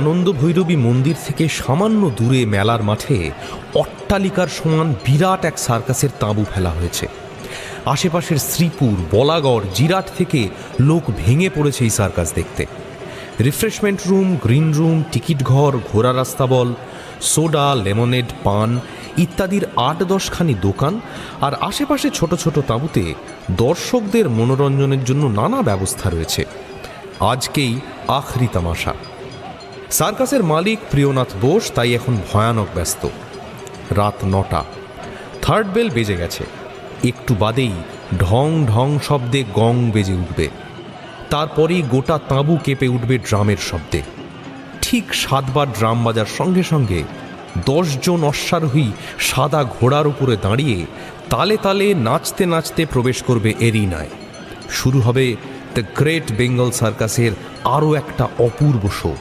আনন্দ ভৈরবী মন্দির থেকে সামান্য দূরে মেলার মাঠে অট্টালিকার সমান বিরাট এক সার্কাসের তাঁবু ফেলা হয়েছে। আশেপাশের শ্রীপুর, বলাগড়, জিরাট থেকে লোক ভেঙে পড়েছে এই সার্কাস দেখতে। Refreshment room, green room, ticket ঘর, ঘোড়া রাস্তা বল, সোডা, লেমনেড, পান ইত্যাদির আট দশখানি দোকান আর আশেপাশে ছোট ছোট তাঁবুতে দর্শকদের মনোরঞ্জনের জন্য নানা ব্যবস্থা রয়েছে। আজকেই আখরি তামাশা। সার্কাসের মালিক প্রিয়নাথ বোস তাই এখন ভয়ানক ব্যস্ত। রাত নটা। থার্ড বেল বেজে গেছে। একটু বাদেই ঢং ঢং শব্দে গং বেজে উঠবে। তারপরেই গোটা তাঁবু কেঁপে উঠবে ড্রামের শব্দে। ঠিক সাতবার ড্রাম বাজার সঙ্গে সঙ্গে দশজন অশ্বারোহী সাদা ঘোড়ার উপরে দাঁড়িয়ে তালে তালে নাচতে নাচতে প্রবেশ করবে এরিনায়। শুরু হবে দ্য গ্রেট বেঙ্গল সার্কাসের আরও একটা অপূর্ব শো।